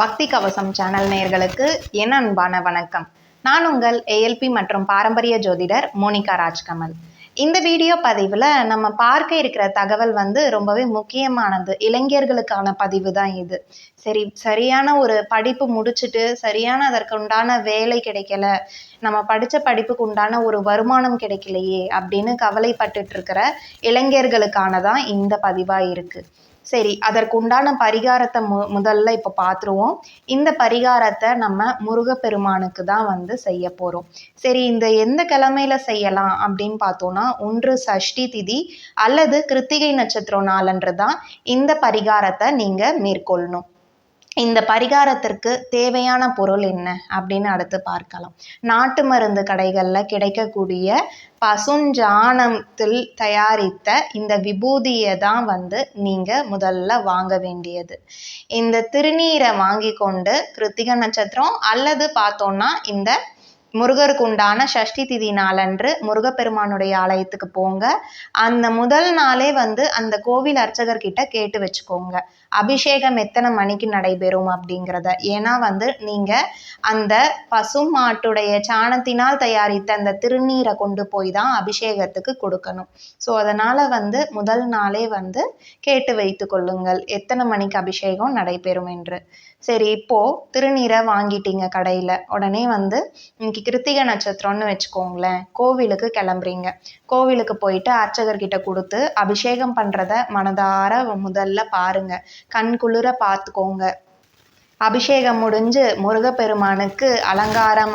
பக்தி கவசம் சேனல் நேயர்களுக்கு என் அன்பான வணக்கம். நான் உங்கள் ஏஎல்பி மற்றும் பாரம்பரிய ஜோதிடர் மோனிகா ராஜ்கமல். இந்த வீடியோ பதிவில் நம்ம பார்க்க இருக்கிற தகவல் வந்து ரொம்பவே முக்கியமானது. இளைஞர்களுக்கான பதிவு தான் இது. சரி சரியான ஒரு படிப்பு முடிச்சுட்டு சரியான அதற்கு உண்டான வேலை கிடைக்கல நம்ம படித்த படிப்புக்கு உண்டான ஒரு வருமானம் கிடைக்கலையே அப்படின்னு கவலைப்பட்டுட்டு இருக்கிற இளைஞர்களுக்கான தான் இந்த பதிவாக இருக்குது சரி அதற்குண்டான பரிகாரத்தை மு முதல்ல இப்போ பார்த்துருவோம் இந்த பரிகாரத்தை நம்ம முருகப்பெருமானுக்கு தான் வந்து செய்ய போகிறோம் சரி இந்த எந்த கிழமையில செய்யலாம் அப்படின்னு பார்த்தோன்னா ஒன்று சஷ்டி திதி அல்லது கிருத்திகை நட்சத்திரம் நாளன்று தான் இந்த பரிகாரத்தை நீங்கள் மேற்கொள்ளணும். இந்த பரிகாரத்திற்கு தேவையான பொருள் என்ன அப்படின்னு அடுத்து பார்க்கலாம். நாட்டு மருந்து கடைகளில் கிடைக்கக்கூடிய பசுஞ்சாணத்தில் தயாரித்த இந்த விபூதியை தான் வந்து நீங்கள் முதல்ல வாங்க வேண்டியது. இந்த திருநீரை வாங்கி கொண்டு கிருத்திக நட்சத்திரம் அல்லது பார்த்தோன்னா இந்த முருகருக்கு உண்டான சஷ்டி திதி நாளன்று முருகப்பெருமானுடைய ஆலயத்துக்கு போங்க. அந்த முதல் நாளே வந்து அந்த கோவில் அர்ச்சகர்கிட்ட கேட்டு வச்சுக்கோங்க. அபிஷேகம் எத்தனை மணிக்கு நடைபெறும் அப்படிங்கிறத. ஏன்னா வந்து நீங்கள் அந்த பசும் மாட்டுடைய சாணத்தினால் தயாரித்த அந்த திருநீரை கொண்டு போய் தான் அபிஷேகத்துக்கு கொடுக்கணும். ஸோ அதனால் வந்து முதல் நாளே வந்து கேட்டு வைத்து கொள்ளுங்கள். எத்தனை மணிக்கு அபிஷேகம் நடைபெறும் என்று. சரி இப்போது திருநீரை வாங்கிட்டீங்க கடையில். உடனே வந்து இன்னைக்கு கிருத்திகை நட்சத்திரம்னு வச்சுக்கோங்களேன். கோவிலுக்கு கிளம்புறீங்க. கோவிலுக்கு போயிட்டு அர்ச்சகர்கிட்ட கொடுத்து அபிஷேகம் பண்ணுறத மனதார முதல்ல பாருங்க. கண் குளிர பார்த்துக்கோங்க அபிஷேகம் முடிஞ்சு முருகப்பெருமானுக்கு அலங்காரம்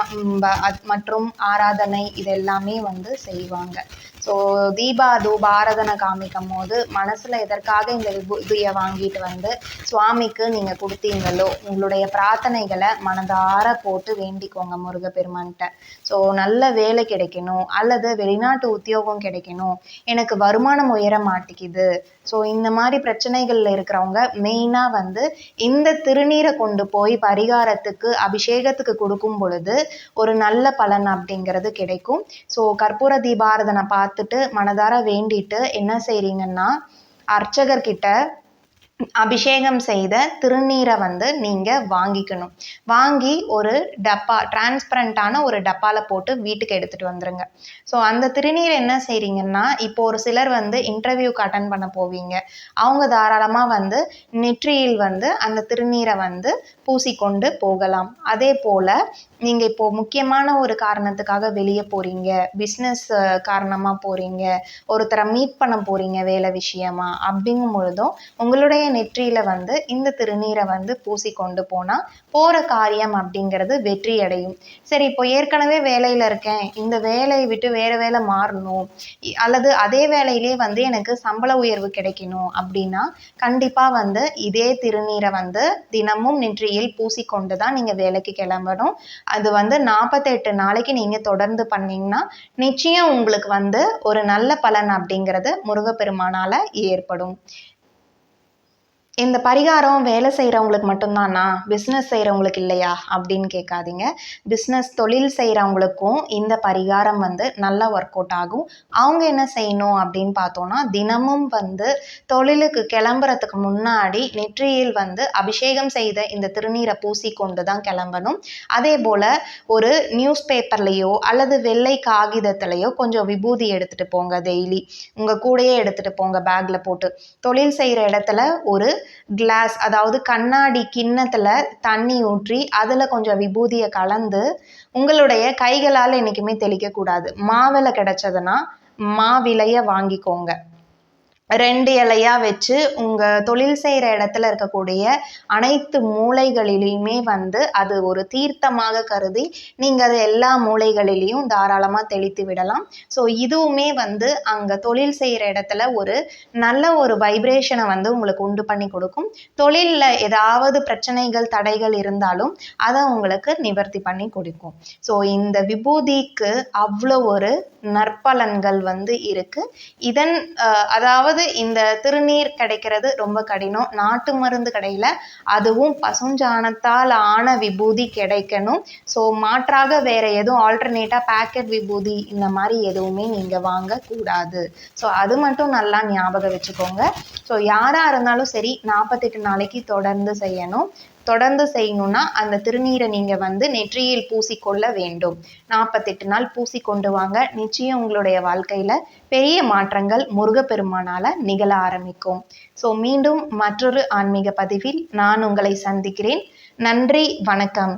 மற்றும் ஆராதனை இதெல்லாமே வந்து செய்வாங்க. ஸோ தீபா தூப ஆராதனை காமிக்கும் போது மனசில் எதற்காக இந்த விபூதியை வாங்கிட்டு வந்து சுவாமிக்கு நீங்கள் கொடுத்தீங்களோ உங்களுடைய பிரார்த்தனைகளை மனதார போட்டு வேண்டிக்கோங்க முருகப்பெருமான்கிட்ட. ஸோ நல்ல வேலை கிடைக்கணும் அல்லது வெளிநாட்டு உத்தியோகம் கிடைக்கணும் எனக்கு வருமானம் உயர மாட்டேங்குது. ஸோ இந்த மாதிரி பிரச்சனைகளில் இருக்கிறவங்க மெயினாக வந்து இந்த திருநீரை கொண்டு போய் பரிகாரத்துக்கு அபிஷேகத்துக்கு கொடுக்கும் பொழுது ஒரு நல்ல பலன் அப்படிங்கிறது கிடைக்கும். ஸோ கற்பூர தீபாரதனை பார்த்து பார்த்துட்டு மனதார வேண்டிட்டு என்ன செய்கிறீங்கன்னா அர்ச்சகர்கிட்ட அபிஷேகம் செய்த திருநீரை வந்து நீங்கள் வாங்கிக்கணும். வாங்கி ஒரு டப்பா டிரான்ஸ்பரண்ட்டான ஒரு டப்பாவில் போட்டு வீட்டுக்கு எடுத்துகிட்டு வந்துருங்க. ஸோ அந்த திருநீர் என்ன செய்கிறீங்கன்னா இப்போ ஒரு சிலர் வந்து இன்டர்வியூக்கு அட்டன் பண்ண போவீங்க. அவங்க தாராளமாக வந்து நெற்றியில் வந்து அந்த திருநீரை வந்து பூசிக்கொண்டு போகலாம். அதே போல் நீங்கள் இப்போது முக்கியமான ஒரு காரணத்துக்காக வெளியே போகிறீங்க பிஸ்னஸ் காரணமாக போகிறீங்க ஒருத்தரை மீட் பண்ண போகிறீங்க வேலை விஷயமா. அப்படிங்கும் பொழுதும் உங்களுடைய நெற்றியில் வந்து இந்த திருநீரை வந்து பூசி கொண்டு போனால் போகிற காரியம் அப்படிங்கிறது வெற்றி அடையும். சரி இப்போ ஏற்கனவே வேலையில் இருக்கேன். இந்த வேலையை விட்டு வேறு வேலை மாறணும். அல்லது அதே வேலையிலே வந்து எனக்கு சம்பள உயர்வு கிடைக்கணும் அப்படின்னா கண்டிப்பாக வந்து இதே திருநீரை வந்து தினமும் நெற்றியில் பூசிக்கொண்டு தான் நீங்கள் வேலைக்கு கிளம்பணும். அது வந்து நாற்பத்தெட்டு நாளைக்கு நீங்கள் தொடர்ந்து பண்ணிங்கன்னா நிச்சயம் உங்களுக்கு வந்து ஒரு நல்ல பலன் அப்படிங்கிறது முருகப்பெருமானால் ஏற்படும். இந்த பரிகாரம் வேலை செய்கிறவங்களுக்கு மட்டும்தானா? பிஸ்னஸ் செய்கிறவங்களுக்கு இல்லையா? அப்படின்னு கேட்காதீங்க. பிஸ்னஸ் தொழில் செய்கிறவங்களுக்கும் இந்த பரிகாரம் வந்து நல்லா ஒர்க் அவுட் ஆகும். அவங்க என்ன செய்யணும் அப்படின்னு பார்த்தோன்னா தினமும் வந்து தொழிலுக்கு கிளம்புறதுக்கு முன்னாடி நெற்றியில் வந்து அபிஷேகம் செய்த இந்த திருநீரை பூசி கொண்டு தான் கிளம்பணும். அதே போல் ஒரு நியூஸ் பேப்பர்லேயோ அல்லது வெள்ளை காகிதத்துலேயோ கொஞ்சம் விபூதி எடுத்துகிட்டு போங்க டெய்லி உங்கள் கூடயே எடுத்துகிட்டு போங்க பேக்கில் போட்டு. தொழில் செய்கிற இடத்துல ஒரு கிளாஸ் அதாவது கண்ணாடி கிண்ணத்தில் தண்ணி ஊற்றி அதில் கொஞ்சம் விபூதியை கலந்து உங்களுடைய கைகளால் என்றைக்குமே தெளிக்கக்கூடாது. மாவில் கிடைச்சதுன்னா மாவிலையை வாங்கிக்கோங்க. ரெண்டு இலையாக வச்சு உங்கள் தொழில் செய்கிற இடத்துல இருக்கக்கூடிய அனைத்து மூலைகளிலையுமே வந்து அது ஒரு தீர்த்தமாக கருதி நீங்கள் அதை எல்லா மூலைகளிலையும் தாராளமாக தெளித்து விடலாம். ஸோ இதுவுமே வந்து அங்கே தொழில் செய்கிற இடத்துல ஒரு நல்ல ஒரு வைப்ரேஷனை வந்து உங்களுக்கு உண்டு பண்ணி கொடுக்கும். தொழிலில் ஏதாவது பிரச்சனைகள் தடைகள் இருந்தாலும் அதை உங்களுக்கு நிவர்த்தி பண்ணி கொடுக்கும். ஸோ இந்த விபூதிக்கு அவ்வளோ ஒரு நற்பலன்கள் வந்து இருக்குது இதன் அதாவது இந்த திருநீர் கிடைக்கிறது ரொம்ப கடினம். நாட்டு மருந்து கடையில் அதுவும் பசுஞ்சாணத்தால் ஆன விபூதி கிடைக்கணும். ஸோ மாற்றாக வேற எதுவும் ஆல்டர்னேட்டாக பேக்கெட் விபூதி இந்த மாதிரி எதுவுமே நீங்கள் வாங்கக்கூடாது. ஸோ அது மட்டும் நல்லா ஞாபகம் வச்சுக்கோங்க. ஸோ யாராக இருந்தாலும் சரி நாற்பத்தெட்டு நாளைக்கு தொடர்ந்து செய்யணும். தொடர்ந்து செய்யணும்னா அந்த திருநீரை நீங்கள் வந்து நெற்றியில் பூசிக்கொள்ள வேண்டும். நாற்பத்தெட்டு நாள் பூசி கொண்டு வாங்க. நிச்சயம் உங்களுடைய வாழ்க்கையில் பெரிய மாற்றங்கள் முருகப்பெருமானால் நிகழ ஆரம்பிக்கும். ஸோ மீண்டும் மற்றொரு ஆன்மீக பதிவில் நான் உங்களை சந்திக்கிறேன். நன்றி வணக்கம்.